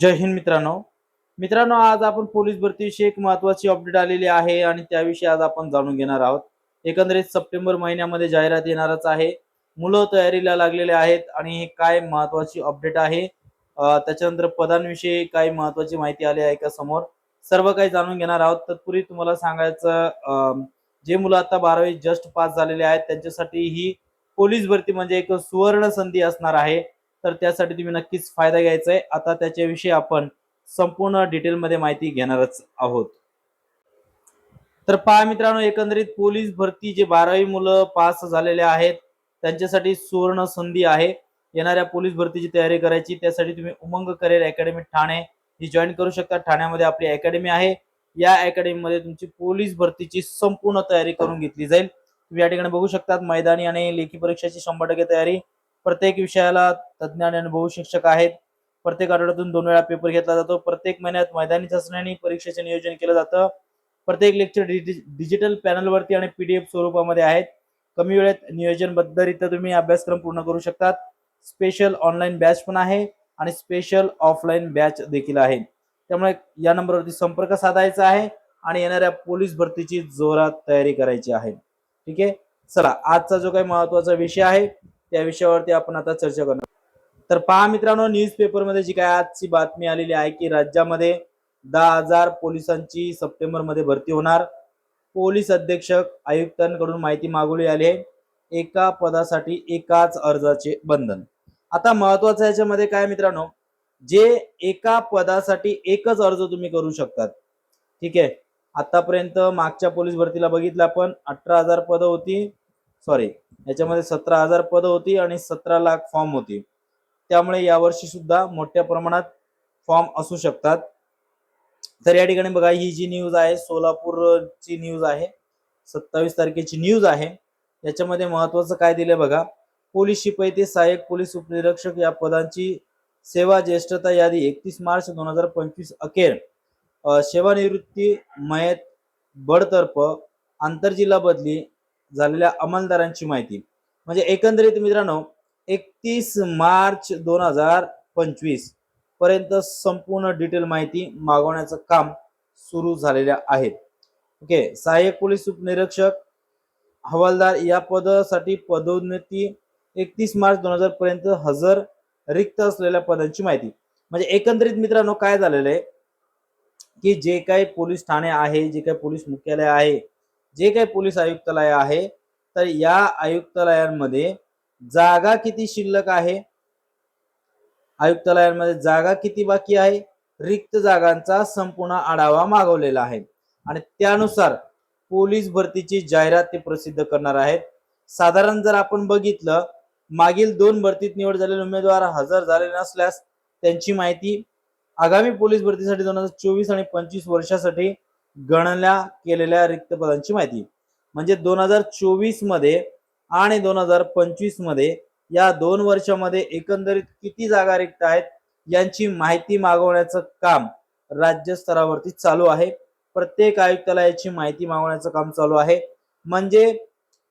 जय हिंद मित्रांनो. मित्रांनो आज आपण पोलीस भरतीविषयी एक महत्वाची अपडेट आलेली आहे आणि त्याविषयी आज आपण जाणून घेणार आहोत. एकंदरीत सप्टेंबर महिन्यामध्ये जाहिरात येणारच आहे. मुलं तयारीला लागलेले आहेत आणि हे काय महत्वाची अपडेट आहे? त्याच्यानंतर पदांविषयी काही महत्वाची माहिती आली आहे का समोर? सर्व काही जाणून घेणार आहोत. तत्पूर्वी तुम्हाला सांगायचं जे मुलं आता बारावी जस्ट पास झालेले आहेत त्यांच्यासाठी ही पोलीस भरती म्हणजे एक सुवर्ण संधी असणार आहे. तर त्यासाठी तुम्ही नक्कीच फायदा घ्यायचा आहे आता त्याच्याविषयी आपण संपूर्ण डिटेलमध्ये माहिती घेणारच आहोत. तर पहा मित्रांनो एकंदरीत पोलीस भरती जे बारावी मुलं पास झालेले आहेत त्यांच्यासाठी सुवर्ण संधी आहे. येणाऱ्या पोलीस भरतीची तयारी करायची. त्यासाठी तुम्ही उमंग करिअर अकॅडमी ठाणे ही जॉईन करू शकता. ठाण्यामध्ये आपली अकॅडमी आहे. या अकॅडमीमध्ये तुमची पोलीस भरतीची संपूर्ण तयारी करून घेतली जाईल. तुम्ही या ठिकाणी बघू शकतात मैदानी आणि लेखी परीक्षेची शंभर टक्के तयारी. प्रत्येक विषयाला तज्ज्ञ आणि अनुभवी शिक्षक आहेत. प्रत्येक आठवड्यातून दोन वेळा पेपर घेतला जातो. प्रत्येक महिन्यात मैदानी चाचणी आणि परीक्षेचे नियोजन केलं जातं. प्रत्येक लेक्चर डिजिटल पॅनलवरती आणि पीडीएफ स्वरूपामध्ये आहेत. कमी वेळेत नियोजनबद्धरित्या तुम्ही अभ्यासक्रम पूर्ण करू शकतात. स्पेशल ऑनलाईन बॅच पण आहे आणि स्पेशल ऑफलाईन बॅच देखील आहे. त्यामुळे या नंबरवरती संपर्क साधायचा आहे आणि येणाऱ्या पोलीस भरतीची जोरात तयारी करायची आहे. ठीक आहे? चला आजचा जो काही महत्त्वाचा विषय आहे त्या विषयावरती आपण आता चर्चा करणार. तर पहा मित्रांनो न्यूज पेपरमध्ये जी काय आजची बातमी आलेली आहे की राज्यामध्ये दहा हजार पोलिसांची सप्टेंबरमध्ये भरती होणार. पोलीस अधीक्षक आयुक्तांकडून माहिती मागवली आली आहे. एका पदासाठी एकाच अर्जाचे बंधन. आता महत्वाचं याच्यामध्ये काय मित्रांनो जे एका पदासाठी एकच अर्ज तुम्ही करू शकतात. ठीक आहे. आतापर्यंत मागच्या पोलीस भरतीला बघितलं आपण अठरा हजार पदं होती. सॉरी याच्यामध्ये सतरा हजार पदं होती आणि सतरा लाख फॉर्म होती. त्यामुळे यावर्षी सुद्धा मोठ्या प्रमाणात फॉर्म असू शकतात. तर या ठिकाणी बघा ही जी न्यूज आहे सोलापूरची न्यूज आहे सत्तावीस तारखेची न्यूज आहे. याच्यामध्ये महत्वाचं काय दिलंय बघा पोलीस शिपाई ते सहाय्यक पोलीस उपनिरीक्षक या पदांची सेवा ज्येष्ठता यादी एकतीस मार्च दोन हजार पंचवीस अखेर. सेवानिवृत्ती मयत बडतर्फ आंतरजिल्हा बदली झालेल्या अंमलदारांची माहिती. म्हणजे एकंदरीत मित्रांनो एकतीस मार्च दोन हजार पंचवीसपर्यंत संपूर्ण डिटेल माहिती मागवण्याचं काम सुरू झालेल्या आहेत ओके सहाय्यक पोलीस उपनिरीक्षक हवालदार या पदासाठी पदोन्नती एकतीस मार्च दोन हजार पर्यंत हजर रिक्त असलेल्या पदांची माहिती. म्हणजे एकंदरीत मित्रांनो काय झालेलं आहे? की जे काही पोलीस ठाणे आहे जे काही पोलीस मुख्यालय आहे जे काही पोलीस आयुक्तालय आहे तर या आयुक्तालयांमध्ये जागा किती शिल्लक आहे? आयुक्तालयांमध्ये जागा किती बाकी आहे? रिक्त जागांचा संपूर्ण आढावा मागवलेला आहे. आणि त्यानुसार पोलीस भरतीची जाहिरात ते प्रसिद्ध करणार आहेत. साधारण जर आपण बघितलं मागील दोन भरतीत निवड झालेले उमेदवार हजर झाले नसल्यास त्यांची माहिती आगामी पोलीस भरतीसाठी दोन हजार चोवीस आणि पंचवीस वर्षासाठी गणल्या केलेल्या रिक्त पदांची माहिती. म्हणजे दोन हजार चोवीसमध्ये आणि दोन हजार पंचवीसमध्ये या दोन वर्षामध्ये एकंदरीत किती जागा रिक्त आहेत यांची माहिती मागवण्याचं काम राज्य स्तरावरती चालू आहे. प्रत्येक आयुक्तालयाची माहिती मागवण्याचं काम चालू आहे. म्हणजे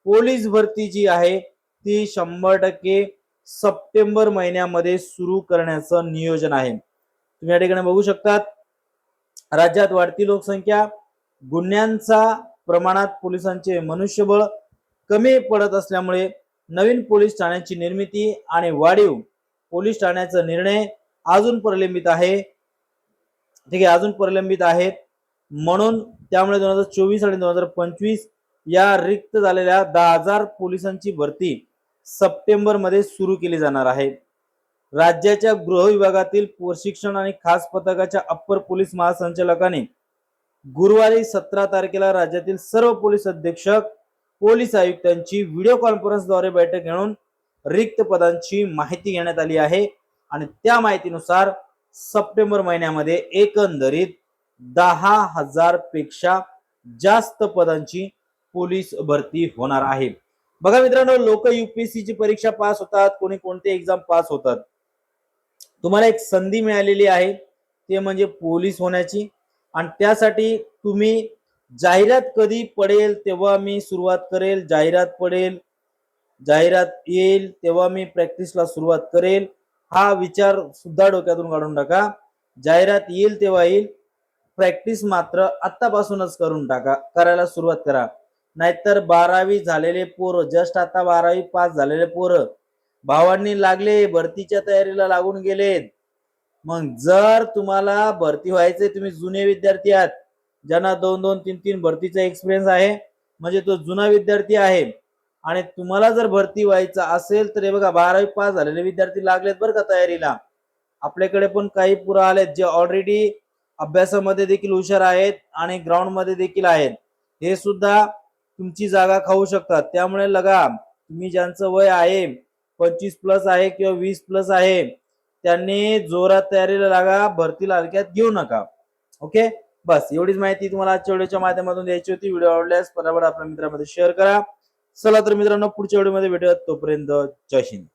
पोलीस भरती जी आहे ती शंभर टक्के सप्टेंबर महिन्यामध्ये सुरू करण्याचं नियोजन आहे. तुम्ही या ठिकाणी बघू शकतात राज्यात वाढती लोकसंख्या गुन्ह्यांचा प्रमाणात पोलिसांचे मनुष्यबळ कमी पडत असल्यामुळे नवीन पोलीस ठाण्याची निर्मिती आणि वाढीव पोलीस ठाण्याचा निर्णय अजून प्रलंबित आहे. ठीक आहे अजून प्रलंबित आहेत. म्हणून त्यामुळे दोन हजार चोवीस आणि दोन हजार पंचवीस या रिक्त झालेल्या दहा हजार पोलिसांची भरती सप्टेंबरमध्ये सुरू केली जाणार आहे. राज्याच्या गृह विभागातील प्रशिक्षण आणि खास पथकाच्या अप्पर पोलीस महासंचालकाने गुरुवारी सतरा तारखेला राज्यातील सर्व पोलीस अधीक्षक पोलीस आयुक्तांची व्हिडिओ कॉन्फरन्सद्वारे बैठक घेऊन रिक्त पदांची माहिती घेण्यात आली आहे. आणि त्या माहितीनुसार सप्टेंबर महिन्यामध्ये एकंदरीत दहा हजारपेक्षा जास्त पदांची पोलीस भरती होणार आहे. बघा मित्रांनो लोक युपीएससीची परीक्षा पास होतात कोणी कोणते एक्झाम पास होतात. तुम्हाला एक संधी मिळालेली आहे ते म्हणजे पोलीस होण्याची. आणि त्यासाठी तुम्ही जाहिरात कधी पडेल तेव्हा मी सुरुवात करेल जाहिरात पडेल जाहिरात येईल तेव्हा मी प्रॅक्टिसला सुरुवात करेल. हा विचार सुद्धा डोक्यातून काढून टाका. जाहिरात येईल तेव्हा येईल प्रॅक्टिस मात्र आत्तापासूनच करून टाका करायला सुरुवात करा. नाहीतर बारावी झालेले पोरं जस्ट आता बारावी पास झालेले पोरं भावांनी लागले भरतीच्या तयारीला लागून गेलेत मग जर तुम्हाला भरती व्हायचे तुम्ही जुने विद्यार्थी आहात ज्यांना दोन दोन तीन तीन भरतीचा एक्सपिरियन्स आहे म्हणजे तो जुना विद्यार्थी आहे आणि तुम्हाला जर भरती व्हायचं असेल तर हे बघा बारावी पास झालेले विद्यार्थी लागलेत बरं का तयारीला. आपल्याकडे पण काही पुरं आलेत जे ऑलरेडी अभ्यासामध्ये देखील हुशार आहेत आणि ग्राउंडमध्ये देखील आहेत. हे सुद्धा तुमची जागा खाऊ शकतात. त्यामुळे लगा तुम्ही ज्यांचं वय आहे पंचवीस प्लस आहे किंवा वीस प्लस आहे त्यांनी जोरात तयारीला लागा भरतीला हलक्यात घेऊ नका. ओके? बस एवढीच माहिती तुम्हाला आजच्या व्हिडिओच्या माध्यमातून द्यायची होती. व्हिडिओ आवडल्यास बरोबर आपल्या मित्रांमध्ये शेअर करा. चला तर मित्रांनो पुढच्या व्हिडिओमध्ये भेटूयात. तोपर्यंत जय हिंद.